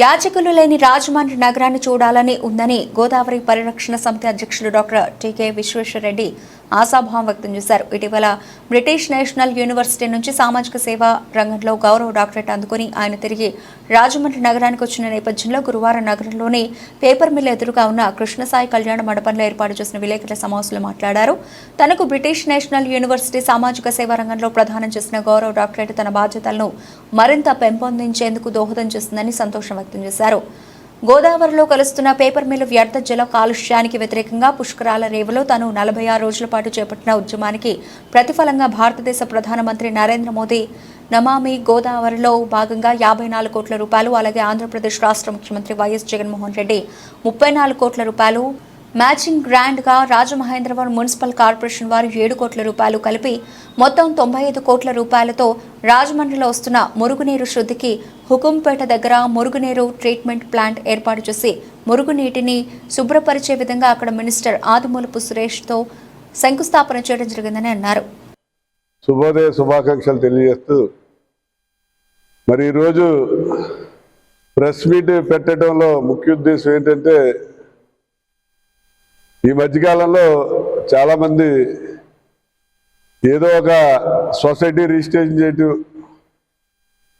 యాచకులు లేని రాజమండ్రి నగరాన్ని చూడాలని ఉందని గోదావరి పరిరక్షణ సమితి అధ్యక్షులు డాక్టర్ టీకే విశ్వేశ్వరరెడ్డి ఆశాభావం వ్యక్తం చేశారు. ఇటీవల బ్రిటిష్ నేషనల్ యూనివర్సిటీ నుంచి సామాజిక సేవ రంగంలో గౌరవ డాక్టరేట్ అందుకుని ఆయన తిరిగి రాజమండ్రి నగరానికి వచ్చిన నేపథ్యంలో గురువారం నగరంలోని పేపర్ మిల్ ఎదురుగా ఉన్న కృష్ణసాయి కళ్యాణ మండపంలో ఏర్పాటు చేసిన విలేకరుల సమావేశంలో మాట్లాడారు. తనకు బ్రిటిష్ నేషనల్ యూనివర్సిటీ సామాజిక సేవ రంగంలో ప్రదానం చేసిన గౌరవ డాక్టరేట్ తన బాధ్యతలను మరింత పెంపొందించేందుకు దోహదం చేస్తుందని సంతోషం వ్యక్తం చేశారు. గోదావరిలో కలుస్తున్న పేపర్ మిల్లు వ్యర్థ జల కాలుష్యానికి వ్యతిరేకంగా పుష్కరాల రేవులో తాను నలభై ఆరు రోజుల పాటు చేపట్టిన ఉద్యమానికి ప్రతిఫలంగా భారతదేశ ప్రధానమంత్రి నరేంద్ర మోదీ నమామి గోదావరిలో భాగంగా యాభై నాలుగు కోట్ల రూపాయలు అలాగే ఆంధ్రప్రదేశ్ రాష్ట్ర ముఖ్యమంత్రి వైఎస్ జగన్మోహన్ రెడ్డి ముప్పై నాలుగు కోట్ల రూపాయలు మ్యాచింగ్ గ్రాండ్గా రాజమహేంద్రవరం మున్సిపల్ కార్పొరేషన్ వారు ఏడు కోట్ల రూపాయలు కలిపి మొత్తం తొంభై ఐదు కోట్ల రూపాయలతో రాజమండ్రిలో వస్తున్న మురుగునీరు శుద్ధికి హుకుంపేట దగ్గర మురుగునీరు ట్రీట్మెంట్ ప్లాంట్ ఏర్పాటు చేసి మురుగునీటిని శుభ్రపరిచే విధంగా అక్కడ మినిస్టర్ ఆదిమూలపు సురేష్తో శంకుస్థాపన చేయడం జరిగిందని అన్నారు. శుభోదయ శుభాకాంక్షలు తెలియజేస్తూ మరి ఈరోజు ప్రెస్ మీట్ పెట్టడంలో ముఖ్య ఉద్దేశం ఏంటంటే ఈ మధ్యకాలంలో చాలామంది ఏదో ఒక సొసైటీ రిజిస్ట్రేషన్ చేయటం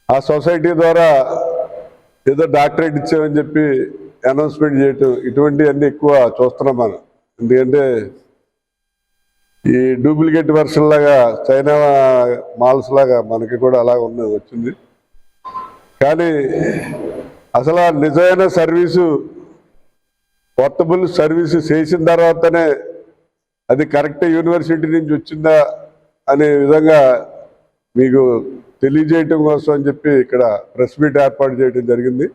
ఆ సొసైటీ ద్వారా ఏదో డాక్టరేట్ ఇచ్చామని చెప్పి అనౌన్స్మెంట్ చేయటం ఇటువంటివన్నీ ఎక్కువ చూస్తున్నాం మనం. ఎందుకంటే ఈ డూప్లికేట్ వర్షన్ లాగా చైనా మాల్స్ లాగా మనకి కూడా అలా ఉన్న వచ్చింది. కానీ అసలు నిజమైన సర్వీసు పోర్టబుల్ సర్వీస్ చేసిన తర్వాతనే అది కరెక్ట్ యూనివర్సిటీ నుంచి వచ్చిందా అనే విధంగా మీకు తెలియజేయటం కోసం అని చెప్పి ఇక్కడ ప్రెస్ మీట్ ఏర్పాటు చేయడం జరిగింది.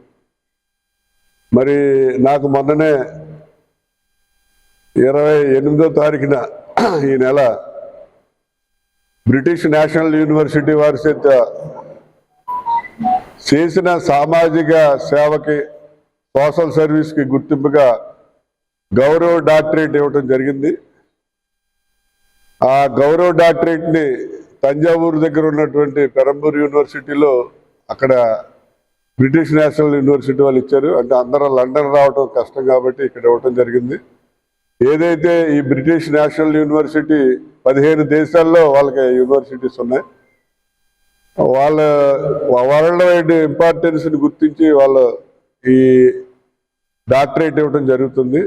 మరి నాకు మొన్ననే ఇరవై ఎనిమిదో తారీఖున ఈ నెల బ్రిటిష్ నేషనల్ యూనివర్సిటీ వారి చేత చేసిన సామాజిక సేవకి సోషల్ సర్వీస్కి గుర్తింపుగా గౌరవ డాక్టరేట్ ఇవ్వటం జరిగింది. ఆ గౌరవ డాక్టరేట్ని తంజావూరు దగ్గర ఉన్నటువంటి పెరంబూర్ యూనివర్సిటీలో అక్కడ బ్రిటిష్ నేషనల్ యూనివర్సిటీ వాళ్ళు ఇచ్చారు. అంటే అందరూ లండన్ రావడం కష్టం కాబట్టి ఇక్కడ ఇవ్వటం జరిగింది. ఏదైతే ఈ బ్రిటిష్ నేషనల్ యూనివర్సిటీ పదిహేను దేశాల్లో వాళ్ళకి యూనివర్సిటీస్ ఉన్నాయి వాళ్ళ వరల్డ్ వైడ్ ఇంపార్టెన్స్ని గుర్తించి వాళ్ళు ఈ డాక్టరేట్ ఇవ్వడం జరుగుతుంది.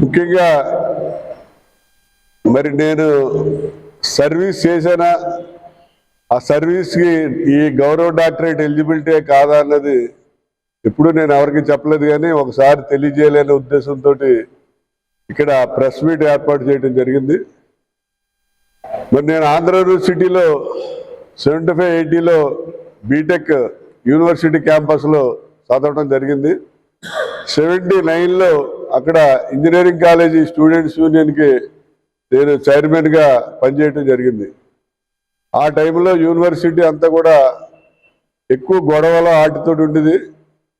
ముఖ్యంగా మరి నేను సర్వీస్ చేశానా? ఆ సర్వీస్కి ఈ గౌరవ డాక్టరేట్ ఎలిజిబిలిటీ కాదా అన్నది ఎప్పుడు నేను ఎవరికి చెప్పలేదు కానీ ఒకసారి తెలియజేయలేని ఉద్దేశంతో ఇక్కడ ప్రెస్ మీట్ ఏర్పాటు చేయడం జరిగింది. మరి నేను ఆంధ్ర యూనివర్సిటీలో సెవెంటీ ఫైవ్ ఎయిటీలో బీటెక్ యూనివర్సిటీ క్యాంపస్లో చదవడం జరిగింది. సెవెంటీ నైన్లో అక్కడ ఇంజనీరింగ్ కాలేజీ స్టూడెంట్స్ యూనియన్కి నేను చైర్మన్గా పనిచేయటం జరిగింది. ఆ టైంలో యూనివర్సిటీ అంతా కూడా ఎక్కువ గొడవలు ఆటితో ఉండేది.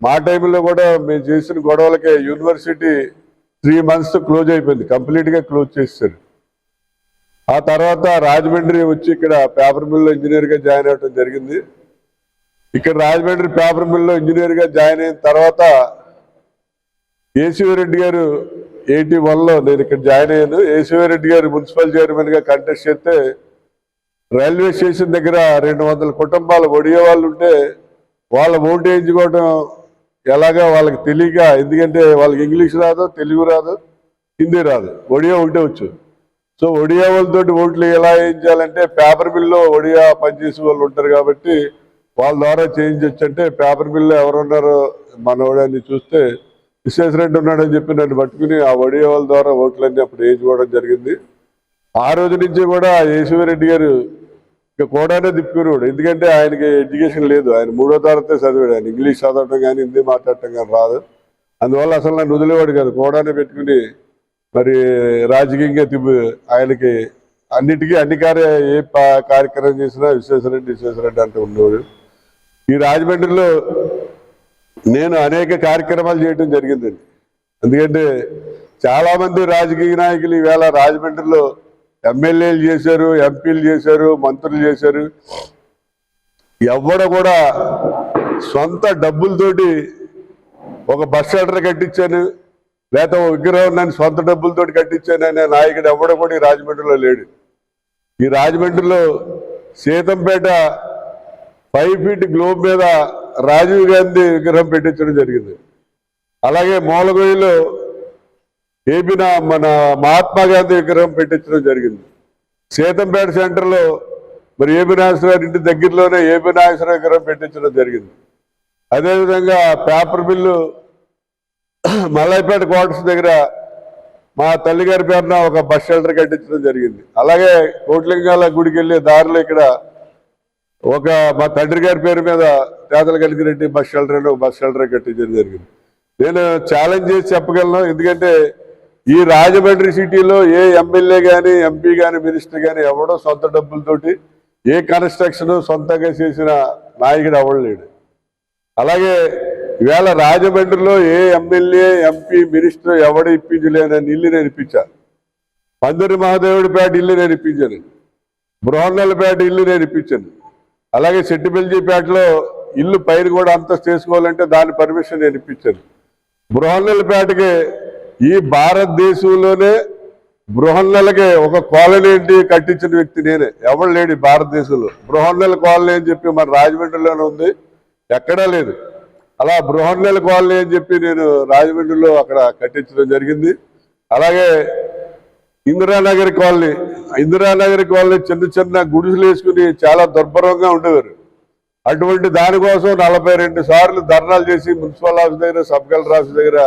మా టైంలో కూడా మేము చేసిన గొడవలకే యూనివర్సిటీ త్రీ మంత్స్ క్లోజ్ అయిపోయింది కంప్లీట్గా క్లోజ్ చేశారు ఆ తర్వాత రాజమండ్రి వచ్చి ఇక్కడ పేపర్ మిల్లో ఇంజనీర్గా జాయిన్ అవ్వడం జరిగింది. ఇక్కడ రాజమండ్రి పేపర్ మిల్లో ఇంజనీర్గా జాయిన్ అయిన తర్వాత ఏసీవరెడ్డి గారు ఎయిటీ వన్లో నేను ఇక్కడ జాయిన్ అయ్యాను? ఏసీవరెడ్డి గారు మున్సిపల్ చైర్మన్గా కంటెస్ట్ చేస్తే రైల్వే స్టేషన్ దగ్గర రెండు వందల కుటుంబాలు ఒడిగే వాళ్ళు ఉంటే వాళ్ళ ఓటు వేయించుకోవడం ఎలాగా వాళ్ళకి తెలియక ఎందుకంటే వాళ్ళకి ఇంగ్లీష్ రాదు తెలుగు రాదు హిందీ రాదు. ఒడియా ఒకటే వచ్చు. సో ఒడియా వాళ్ళతోటి ఓట్లు ఎలా వేయించాలంటే పేపర్ మిల్లో ఒడియా పనిచేసే వాళ్ళు ఉంటారు కాబట్టి వాళ్ళ ద్వారా చేయించవచ్చు అంటే పేపర్ మిల్లో ఎవరున్నారో మనోడని చూస్తే విశ్వేశ్వరెడ్డి ఉన్నాడని చెప్పి నన్ను పట్టుకుని ఆ ఒడియా వాళ్ళ ద్వారా ఓట్లన్నీ అప్పుడు వేయించుకోవడం జరిగింది. ఆ రోజు నుంచి కూడా యేసువరెడ్డి గారు ఇక కోడానే తిప్పుకునేవాడు ఎందుకంటే ఆయనకి ఎడ్యుకేషన్ లేదు. ఆయన మూడో తరగతే చదివాడు. ఆయన ఇంగ్లీష్ చదవటం కానీ హిందీ మాట్లాడటం కానీ రాదు. అందువల్ల అసలు నన్ను వదిలేవాడు కాదు. కోడానే పెట్టుకుని మరి రాజకీయంగా తిప్పు ఆయనకి అన్నిటికీ అన్ని కార్య ఏ కార్యక్రమం చేసినా విశ్వేశ్వరరెడ్డి విశ్వేశ్వరరెడ్డి అంటూ ఉండేవాడు. ఈ రాజమండ్రిలో నేను అనేక కార్యక్రమాలు చేయడం జరిగిందండి. ఎందుకంటే చాలామంది రాజకీయ నాయకులు ఈవేళ రాజమండ్రిలో ఎమ్మెల్యేలు చేశారు ఎంపీలు చేశారు మంత్రులు చేశారు. ఎవడ కూడా సొంత డబ్బులతోటి ఒక బస్ షెల్టర్ కట్టించాను లేకపోతే ఒక విగ్రహం నన్ను సొంత డబ్బులతోటి కట్టించాను అనే నాయకుడు ఎవడ కూడా ఈ రాజమండ్రిలో లేడు. ఈ రాజమండ్రిలో సీతంపేట ఫైవ్ ఫీట్ గ్లోబ్ మీద రాజీవ్ గాంధీ విగ్రహం పెట్టించడం జరిగింది. అలాగే మూలగొయ్యలో ఏపీన మన మహాత్మా గాంధీ విగ్రహం పెట్టించడం జరిగింది. సీతంపేట సెంటర్లో మరి ఏపీ నాగేశ్వరరావు ఇంటి దగ్గరలోనే ఏపీ నాగేశ్వరరావు విగ్రహం పెట్టించడం జరిగింది. అదేవిధంగా పేపర్ బిల్లు మల్లైపేట క్వార్టర్స్ దగ్గర మా తల్లిగారి పేరున ఒక బస్ షెల్టర్ కట్టించడం జరిగింది. అలాగే కోట్లింగాల గుడికి వెళ్ళే దారిలో ఇక్కడ ఒక మా తండ్రి గారి పేరు మీద పేదల కలిగిరెడ్డి బస్ షెల్టర్ అని ఒక బస్ షెల్టర్ కట్టించడం జరిగింది. నేను ఛాలెంజ్ చేసి చెప్పగలను ఎందుకంటే ఈ రాజమండ్రి సిటీలో ఏ ఎమ్మెల్యే కానీ ఎంపీ కానీ మినిస్టర్ కానీ ఎవడో సొంత డబ్బులతోటి ఏ కన్స్ట్రక్షన్ సొంతంగా చేసిన నాయకుడు అవ్వలేడు అలాగే ఇవాళ రాజమండ్రిలో ఏ ఎమ్మెల్యే ఎంపీ మినిస్టర్ ఎవడో ఇప్పించలేనని ఇల్లు నేను ఇప్పించాను పందిరి మహాదేవుడిపేట ఇల్లు నేను ఇప్పించాను. బృహన్నలపేట ఇల్లు నేను ఇప్పించాను. అలాగే సెట్టిబెల్జీపేటలో ఇల్లు పైరు కూడా అంతస్తు చేసుకోవాలంటే దాని పర్మిషన్ నేను ఇప్పించాను. బృహన్నెలపేటకి ఈ భారతదేశంలోనే బృహన్నెలకి ఒక కాలనీ ఏంటి కట్టించిన వ్యక్తి నేనే. ఎవడు లేడు భారతదేశంలో. బృహన్నెల కాలనీ అని చెప్పి మన రాజమండ్రిలోనే ఉంది. ఎక్కడా లేదు. అలా బృహన్నెల కాలనీ అని చెప్పి నేను రాజమండ్రిలో అక్కడ కట్టించడం జరిగింది. అలాగే ఇందిరానగర్ కాలనీ ఇందిరానగర్ కాలనీ చిన్న చిన్న గుడిసెలు వేసుకుని చాలా దుర్భరంగా ఉండేవారు. అటువంటి దానికోసం నలభై రెండు సార్లు ధర్నాలు చేసి మున్సిపల్ ఆఫీస్ దగ్గర సబ్ కలెక్టర్ ఆఫీస్ దగ్గర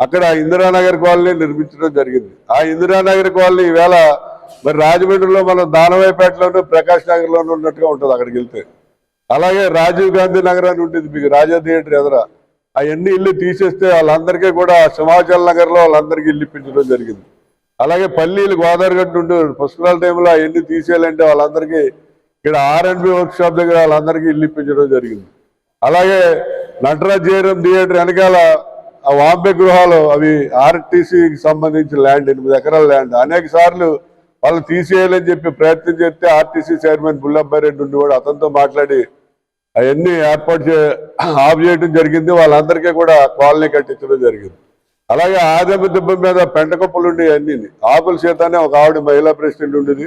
అక్కడ ఇందిరానగర్ కాలనీ నిర్మించడం జరిగింది. ఆ ఇందిరానగర్ కాలనీ ఈవేళ మరి రాజమండ్రిలో మనం దానవాయిపేటలోనూ ప్రకాష్ నగర్లోనూ ఉన్నట్టుగా ఉంటుంది అక్కడికి వెళ్తే. అలాగే రాజీవ్ గాంధీ నగర్ అని ఉంటుంది మీకు రాజా థియేటర్ ఎదుర. అవన్నీ ఇల్లు తీసేస్తే వాళ్ళందరికీ కూడా సింహాచల్ నగర్లో వాళ్ళందరికీ ఇల్లు ఇప్పించడం జరిగింది. అలాగే పల్లీలు గోదావరి గట్టు ఉండేవారు పుస్తకాల టైంలో అవన్నీ తీసేయాలంటే వాళ్ళందరికీ ఇక్కడ R and B work shop దగ్గర వాళ్ళందరికీ ఇల్లు ఇప్పించడం జరిగింది. అలాగే నటరాజ్ జయరం థియేటర్ వెనకాల ఆ వాంబే గృహాలు అవి ఆర్టీసీకి సంబంధించిన ల్యాండ్ ఎనిమిది ఎకరాల ల్యాండ్. అనేక సార్లు వాళ్ళు తీసేయాలని చెప్పి ప్రయత్నం చేస్తే ఆర్టీసీ చైర్మన్ బుల్లబ్బాయి రెడ్డి ఉండేవాడు అతనితో మాట్లాడి అవన్నీ ఏర్పాటు చే ఆఫ్ చేయడం జరిగింది. వాళ్ళందరికీ కూడా కాలనీ కట్టించడం జరిగింది. అలాగే ఆదమ దెబ్బ మీద పెంటకప్పులు ఉండేవి అన్ని. ఆకుల చేత ఒక ఆవిడ మహిళా ప్రెసిడెంట్ ఉండేది.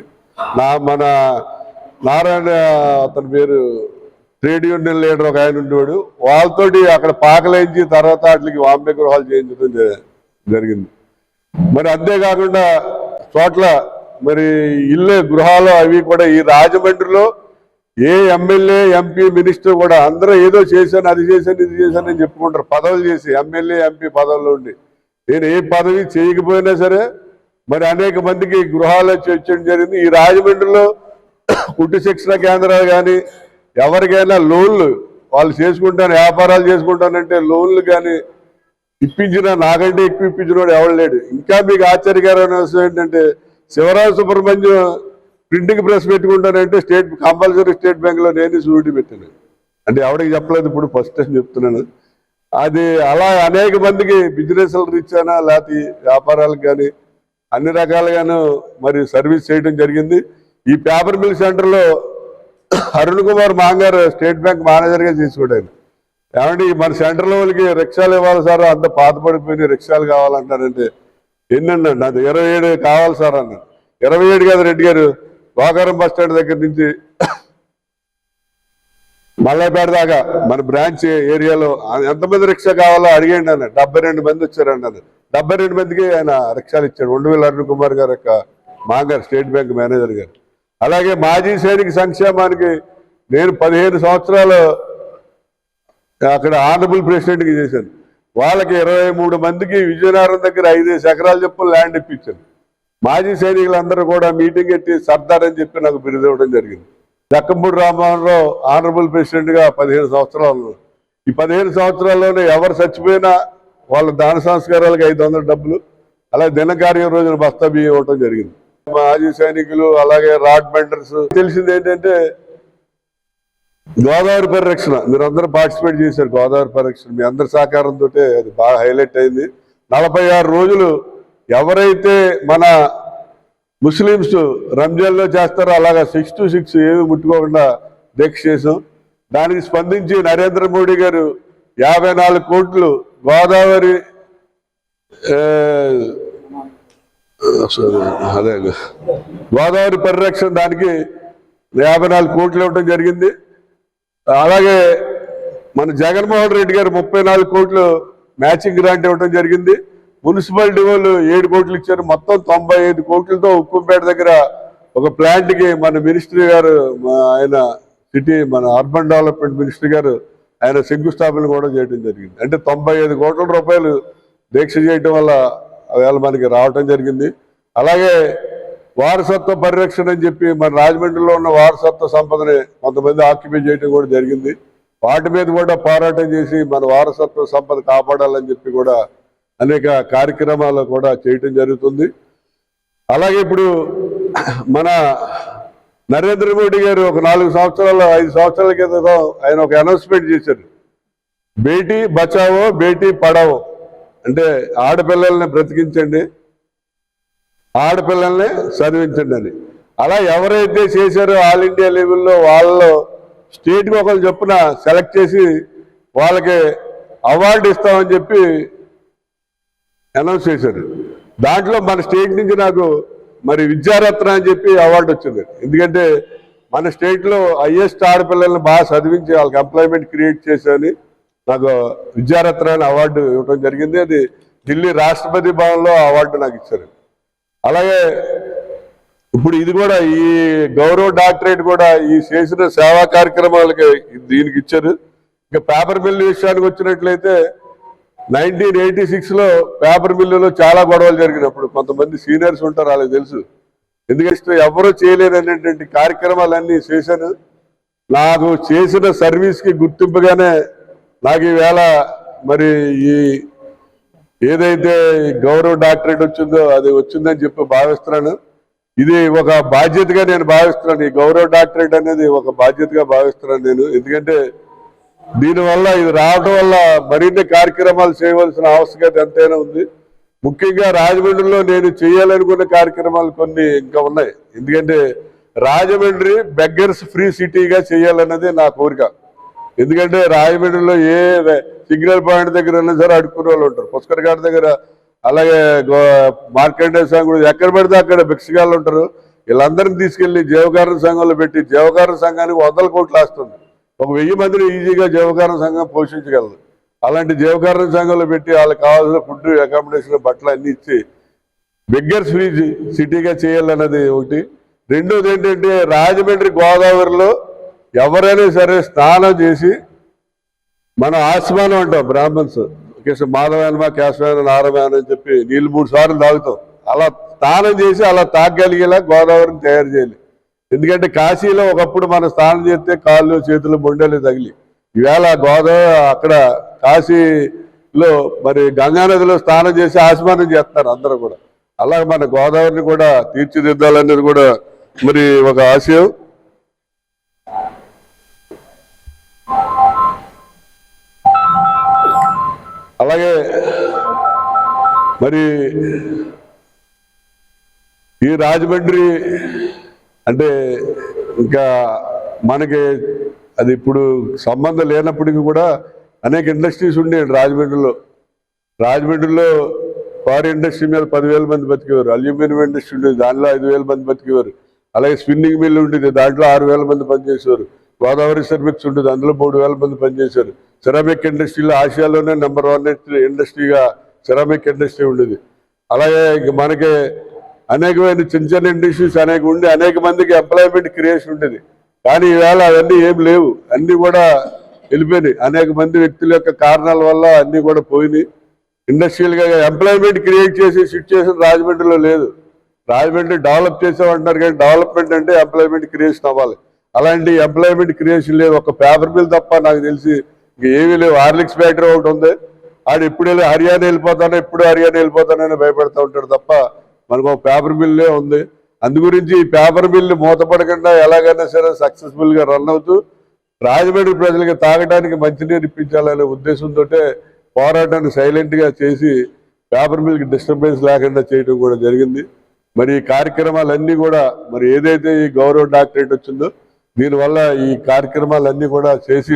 నా మన నారాయణ అతని పేరు ట్రేడ్ యూనియన్ లీడర్ ఒక ఆయన ఉండేవాడు. వాళ్ళతోటి అక్కడ పాకలేంచి తర్వాత వాటికి వాంబే గృహాలు చేయించడం జరిగింది. మరి అంతేకాకుండా చోట్ల మరి ఇల్లే గృహాలు అవి కూడా ఈ రాజమండ్రిలో ఏ ఎమ్మెల్యే ఎంపీ మినిస్టర్ కూడా అందరూ ఏదో చేశాను అది చేశాను ఇది చేశాను అని చెప్పుకుంటారు. పదవులు చేసి ఎమ్మెల్యే ఎంపీ పదవుల్లో ఉండి. నేను ఏ పదవి చేయకపోయినా సరే మరి అనేక మందికి గృహాలు ఇచ్చడం జరిగింది. ఈ రాజమండ్రిలో కుట్టు శిక్షణ కేంద్రాలు కానీ ఎవరికైనా లోన్లు వాళ్ళు చేసుకుంటాను వ్యాపారాలు చేసుకుంటానంటే లోన్లు కానీ ఇప్పించిన నాకంటే ఎక్కువ ఇప్పించిన వాడు ఎవడు లేడు. ఇంకా మీకు ఆశ్చర్యకరమైన విషయం ఏంటంటే శివరాజు సుబ్రహ్మణ్యం ప్రింటింగ్ ప్రెస్ పెట్టుకుంటానంటే స్టేట్ కంపల్సరీ స్టేట్ బ్యాంక్లో నేను షూరిటీ పెట్టాను. అంటే ఎవరికి చెప్పలేదు ఇప్పుడు ఫస్ట్ టైం చెప్తున్నాను. అది అలా అనేక మందికి బిజినెస్లు రీత్యానా లేకపోతే వ్యాపారాలకు కానీ అన్ని రకాలుగాను మరి సర్వీస్ చేయడం జరిగింది. ఈ పేపర్ మిల్ సెంటర్లో అరుణ్ కుమార్ మాంగారు స్టేట్ బ్యాంక్ మేనేజర్గా చేసుకోవడానికి ఏమంటే మన సెంట్రల్ వాళ్ళకి రిక్షాలు ఇవ్వాలి సార్ అంత పాతపడిపోయిన రిక్షాలు కావాలంటారంటే ఎన్నండి అది ఇరవై ఏడు కావాలి సార్ అన్న ఇరవై ఏడు కాదు రెడ్డి గారు. గోకారం బస్ స్టాండ్ దగ్గర నుంచి మల్లైపేట దాకా మన బ్రాంచ్ ఏరియాలో ఎంతమంది రిక్షా కావాలో అడిగండి అన్న. డెబ్బై రెండు మంది వచ్చారండి అన్న. డెబ్బై రెండు మందికి ఆయన రిక్షాలు ఇచ్చాడు. వేల అరుణ్ కుమార్ గారు యొక్క మాంగారు స్టేట్ బ్యాంక్ మేనేజర్ గారు. అలాగే మాజీ సైనిక సంక్షేమానికి నేను పదిహేను సంవత్సరాలు అక్కడ ఆనరబుల్ ప్రెసిడెంట్కి చేశాను. వాళ్ళకి ఇరవై మూడు మందికి విజయనగరం దగ్గర ఐదేసి ఎకరాలు చెప్పు ల్యాండ్ ఇప్పించాను. మాజీ సైనికులందరూ కూడా మీటింగ్ ఎట్టి సర్దార్ అని చెప్పి నాకు బిరుదు ఇవ్వడం జరిగింది. దక్కంపూడి రామమోహన్ ఆనరబుల్ ప్రెసిడెంట్గా పదిహేను సంవత్సరాలు. ఈ పదిహేను సంవత్సరాల్లోనే ఎవరు చచ్చిపోయినా వాళ్ళ దాన సంస్కారాలకు ఐదు వందల డబ్బులు అలాగే దినకార్యం రోజున బస్తా బియ్యం ఇవ్వటం జరిగింది. మాజీ సైనికులు అలాగే రాడ్ బెండర్స్ తెలిసింది ఏంటంటే గోదావరి పరిరక్షణ. మీరు అందరూ పార్టిసిపేట్ చేశారు గోదావరి పరిరక్షణ. మీ అందరి సహకారంతో అది బాగా హైలైట్ అయింది. నలభై ఆరు రోజులు ఎవరైతే మన ముస్లిమ్స్ రంజాన్లో చేస్తారో అలాగా సిక్స్ టు సిక్స్ ఏమి ముట్టుకోకుండా దీక్ష చేసాం. దానికి స్పందించి నరేంద్ర మోడీ గారు యాభై నాలుగు కోట్లు గోదావరి అదే గోదావరి పరిరక్షణ దానికి యాభై నాలుగు కోట్లు ఇవ్వడం జరిగింది. అలాగే మన జగన్మోహన్ రెడ్డి గారు ముప్పై నాలుగు కోట్లు మ్యాచింగ్ గ్రాంట్ ఇవ్వడం జరిగింది. మున్సిపాలిటీ వాళ్ళు ఏడు కోట్లు ఇచ్చారు. మొత్తం తొంభై ఐదు కోట్లతో ఉక్కుంపేట దగ్గర ఒక ప్లాంట్కి మన మినిస్ట్రీ గారు మా ఆయన సిటీ మన అర్బన్ డెవలప్మెంట్ మినిస్టర్ గారు ఆయన శంకుస్థాపన కూడా చేయడం జరిగింది. అంటే తొంభై ఐదు కోట్ల రూపాయలు దీక్ష చేయటం వల్ల వేళ మనకి రావటం జరిగింది. అలాగే వారసత్వ పరిరక్షణ అని చెప్పి మన రాజమండ్రిలో ఉన్న వారసత్వ సంపదని కొంతమంది ఆక్యుపై చేయడం కూడా జరిగింది. వాటి మీద కూడా పోరాటం చేసి మన వారసత్వ సంపద కాపాడాలని చెప్పి కూడా అనేక కార్యక్రమాలు కూడా చేయటం జరుగుతుంది. అలాగే ఇప్పుడు మన నరేంద్ర మోడీ గారు ఒక నాలుగు సంవత్సరాలు ఐదు సంవత్సరాల క్రితం ఆయన ఒక అనౌన్స్మెంట్ చేశారు. బేటీ బచావో బేటీ పడావో. అంటే ఆడపిల్లల్ని బ్రతికించండి ఆడపిల్లల్ని చదివించండి అని. అలా ఎవరైతే చేశారో ఆల్ ఇండియా లెవెల్లో వాళ్ళలో స్టేట్కి ఒకరు చొప్పున సెలెక్ట్ చేసి వాళ్ళకి అవార్డు ఇస్తామని చెప్పి అనౌన్స్ చేశారు. దాంట్లో మన స్టేట్ నుంచి నాకు మరి విద్యారత్న అని చెప్పి అవార్డు వచ్చింది. ఎందుకంటే మన స్టేట్లో హైయెస్ట్ ఆడపిల్లల్ని బాగా చదివించి వాళ్ళకి ఎంప్లాయ్మెంట్ క్రియేట్ చేశాని నాకు విద్యారత్న అని అవార్డు ఇవ్వడం జరిగింది. అది ఢిల్లీ రాష్ట్రపతి భవన్లో అవార్డు నాకు ఇచ్చారు. అలాగే ఇప్పుడు ఇది కూడా ఈ గౌరవ డాక్టరేట్ కూడా ఈ చేసిన సేవా కార్యక్రమాలకి దీనికి ఇచ్చారు. ఇక పేపర్ మిల్ విషయానికి వచ్చినట్లయితే నైన్టీన్ ఎయిటీ సిక్స్లో పేపర్ మిల్లులో చాలా గొడవలు జరిగినప్పుడు కొంతమంది సీనియర్స్ ఉంటారు వాళ్ళకి తెలుసు. ఎందుకంటే ఎవరూ చేయలేనటువంటి కార్యక్రమాలన్నీ చేశాను. నాకు చేసిన సర్వీస్కి గుర్తింపుగానే నాకు ఈవేళ మరి ఈ ఏదైతే గౌరవ డాక్టరేట్ వచ్చిందో అది వచ్చిందని చెప్పి భావిస్తున్నాను. ఇది ఒక బాధ్యతగా నేను భావిస్తున్నాను. ఈ గౌరవ డాక్టరేట్ అనేది ఒక బాధ్యతగా భావిస్తున్నాను నేను. ఎందుకంటే దీనివల్ల ఇది రావడం వల్ల మరిన్ని కార్యక్రమాలు చేయవలసిన ఆవశ్యకత ఎంతైనా ఉంది. ముఖ్యంగా రాజమండ్రిలో నేను చేయాలనుకున్న కార్యక్రమాలు కొన్ని ఇంకా ఉన్నాయి. ఎందుకంటే రాజమండ్రి బెగ్గర్స్ ఫ్రీ సిటీగా చేయాలన్నది నా కోరిక. ఎందుకంటే రాజమండ్రిలో ఏ సిగ్నల్ పాయింట్ దగ్గర ఉన్నా సరే అడుక్కునే వాళ్ళు ఉంటారు. పుష్కర్ గారి దగ్గర అలాగే మార్కెట్ సంఘం ఎక్కడ పడితే అక్కడ భిక్షగాళ్ళు ఉంటారు. వీళ్ళందరినీ తీసుకెళ్ళి జీవకారణ సంఘంలో పెట్టి జీవకారణ సంఘానికి వందల కోట్లు వేస్తుంది ఒక వెయ్యి మందిని ఈజీగా జీవకారణ సంఘం పోషించగలదు. అలాంటి జీవకారణ సంఘంలో పెట్టి వాళ్ళకి కావాల్సిన ఫుడ్ అకామిడేషన్ బట్టలు అన్ని ఇచ్చి బిగ్గర్స్ ఫ్రీ సిటీగా చేయాలన్నది ఒకటి. రెండోది ఏంటంటే రాజమండ్రి గోదావరిలో ఎవరైనా సరే స్నానం చేసి మనం ఆస్మానం అంటాం బ్రాహ్మణ్స్. కేసు మాధవాయనమా కేశవాయన నారాయణ అని చెప్పి నీళ్ళు మూడు సార్లు తాగుతాం. అలా స్నానం చేసి అలా తాగలిగేలా గోదావరిని తయారు చేయాలి. ఎందుకంటే కాశీలో ఒకప్పుడు మనం స్నానం చేస్తే కాళ్ళు చేతులు మొండలు తగిలి. ఈవేళ గోదావరి అక్కడ కాశీలో మరి గంగానదిలో స్నానం చేసి ఆస్మానం చేస్తారు అందరూ కూడా. అలాగే మన గోదావరిని కూడా తీర్చిదిద్దాలనేది కూడా మరి ఒక ఆశయం. అలాగే మరి ఈ రాజమండ్రి అంటే ఇంకా మనకి అది ఇప్పుడు సంబంధం లేనప్పటికీ కూడా అనేక ఇండస్ట్రీస్ ఉండేవి రాజమండ్రిలో. రాజమండ్రిలో పవర్ ఇండస్ట్రీ మీద పదివేల మంది బతికేవారు అల్యూమినియం ఇండస్ట్రీ ఉండేది దానిలో ఐదు వేల మంది బతికేవారు అలాగే స్పిన్నింగ్ మిల్ ఉండేది దాంట్లో ఆరు వేల మంది పనిచేసేవారు గోదావరి సర్మిక్స్ ఉండేది అందులో మూడు వేల మంది పనిచేశారు సిరామిక్ ఇండస్ట్రీలో ఆసియాలోనే నెంబర్ వన్ ఇండస్ట్రీగా సిరామిక్ ఇండస్ట్రీ ఉండేది. అలాగే ఇంక మనకి అనేకమైన చిన్న చిన్న ఇండస్ట్రీస్ అనేక ఉండి అనేక మందికి ఎంప్లాయ్మెంట్ క్రియేషన్ ఉండేది. కానీ ఈవేళ అవన్నీ ఏం లేవు. అన్నీ కూడా వెళ్ళిపోయినాయి. అనేక మంది వ్యక్తుల యొక్క కారణాల వల్ల అన్నీ కూడా పోయినాయి. ఇండస్ట్రియల్గా ఎంప్లాయ్మెంట్ క్రియేట్ చేసే సిచ్యువేషన్ రాజమండ్రిలో లేదు. రాజమండ్రి డెవలప్ చేసామంటున్నారు కానీ డెవలప్మెంట్ అంటే ఎంప్లాయ్మెంట్ క్రియేషన్ అవ్వాలి. అలాంటి ఎంప్లాయ్మెంట్ క్రియేషన్ లేదు ఒక పేపర్ బిల్ తప్ప నాకు తెలిసి ఇంక ఏమీ లేవు. హార్లిక్స్ ఫ్యాక్టరీ ఒకటి ఉంది. ఆడు ఎప్పుడు వెళ్ళి హర్యానా వెళ్ళిపోతానో ఎప్పుడు హర్యానా వెళ్ళిపోతానని భయపడతా ఉంటాడు తప్ప మనకు ఒక పేపర్ మిల్లే ఉంది. అందు గురించి ఈ పేపర్ మిల్లు మూతపడకుండా ఎలాగైనా సరే సక్సెస్ఫుల్గా రన్ అవుతూ రాజమండ్రి ప్రజలకు తాగడానికి మంచినీరు ఇప్పించాలనే ఉద్దేశంతో పోరాటాన్ని సైలెంట్గా చేసి పేపర్ మిల్కి డిస్టర్బెన్స్ లేకుండా చేయడం కూడా జరిగింది. మరి ఈ కార్యక్రమాలన్నీ కూడా మరి ఏదైతే ఈ గౌరవ డాక్టరేట్ వచ్చిందో దీనివల్ల ఈ కార్యక్రమాలన్నీ కూడా చేసి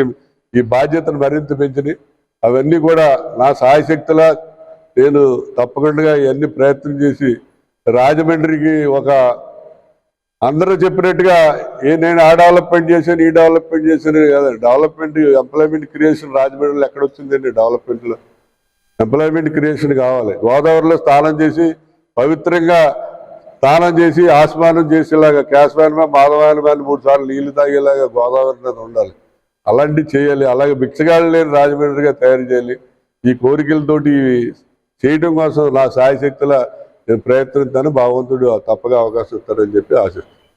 ఈ బాధ్యతను మరింత పెంచినాయి అవన్నీ కూడా నా సాయశక్తుల నేను తప్పకుండా ఇవన్నీ ప్రయత్నం చేసి రాజమండ్రికి ఒక అందరూ చెప్పినట్టుగా ఏ నేను ఆ డెవలప్మెంట్ చేశాను ఈ డెవలప్మెంట్ చేశాను కదా. డెవలప్మెంట్ ఎంప్లాయ్మెంట్ క్రియేషన్ రాజమండ్రిలో ఎక్కడ వచ్చిందండి డెవలప్మెంట్లో? ఎంప్లాయ్మెంట్ క్రియేషన్ కావాలి. గోదావరిలో స్నానం చేసి పవిత్రంగా స్నానం చేసి ఆస్మానం చేసేలాగా క్యాస్మాన్ మాధవాయనమాని మూడు సార్లు నీళ్ళు తాగేలాగా గోదావరి నది ఉండాలి. అలాంటివి చేయాలి. అలాగే బిచ్చగాళ్ళు లేని రాజమండ్రిగా తయారు చేయాలి. ఈ కోరికలతోటి చేయడం కోసం నా సాయశక్తుల నేను ప్రయత్నిస్తాను భగవంతుడు తప్పగా అవకాశం ఇస్తారని చెప్పి ఆశిస్తాను